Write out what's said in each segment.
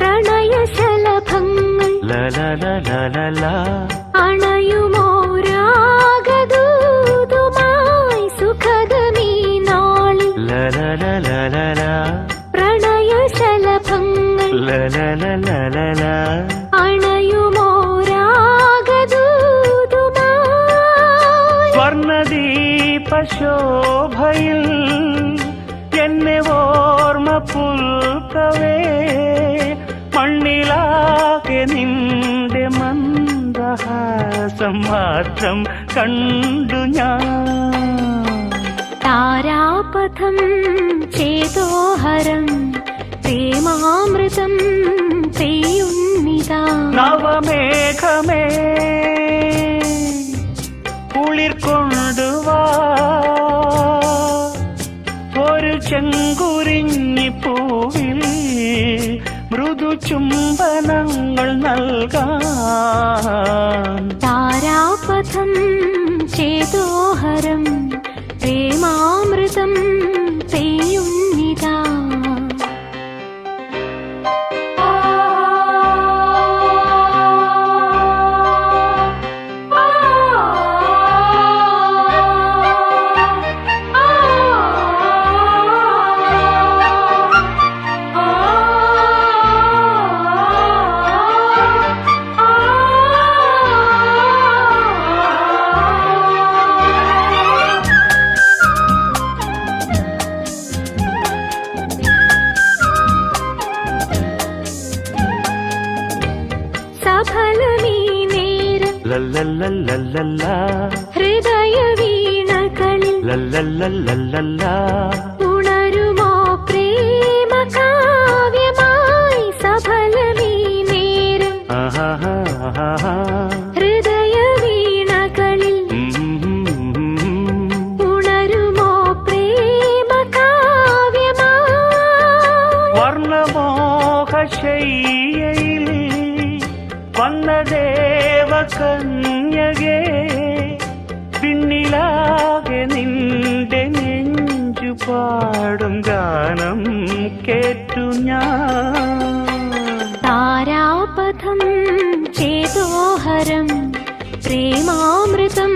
പ്രണയശലഭങ്ങൾ ലലലലലല, അണയുമോരാഗദൂതുമായി സുഖദമീ നാളിൽ പ്രണയശലഭങ്ങൾ ലലലലലല, അണയുമോരാഗദൂതുമായി സ്വർണദീപശോഭയിൽ നിന്റെ മന്ദഹാസം മാത്രം കണ്ടു ഞാൻ. താരാപഥം ചേതോഹരം പ്രേമാമൃതം പെയ്യുന്നിതാ. നവമേഘമേ കുളിർ കൊണ്ടുവാ ഒരു ചെങ്കുരിഞ്ഞി പൂവിൽ മൃദു ചുംബനങ്ങൾ നൽകാം താരാപഥം ചേതോഹരം പ്രേമാമൃതം ഹൃദയ വീണകളിൽ ഉണരുമോ പ്രേമ കാവ്യമായി സഫലമീ നേരം. ഹൃദയ വീണകളിൽ ഉണരുമോ പ്രേമ കാവ്യമായി? വർണമോഹശയ്യയിൽ വന്ന ദേവകന്യകേ പിന്നിലാകെ നിന്റെ നെഞ്ചു പാടും ഗാനം കേട്ടു ഞാൻ. താരാപഥം ചേതോഹരം പ്രേമാമൃതം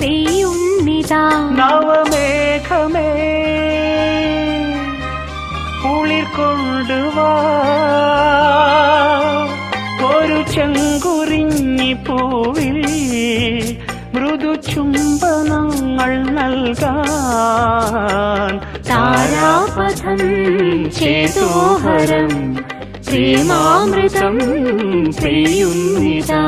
പെയ്യുന്നിതാ. നവമേഘമേ കുളിർ കൊണ്ടുവാ ചെങ്കുറിഞ്ഞി പൂവിൽ മൃദു ചുംബനങ്ങൾ നൽകാൻ താരാപഥം ചേതോഹരം പ്രേമാമൃതം പെയ്യുന്നിതാ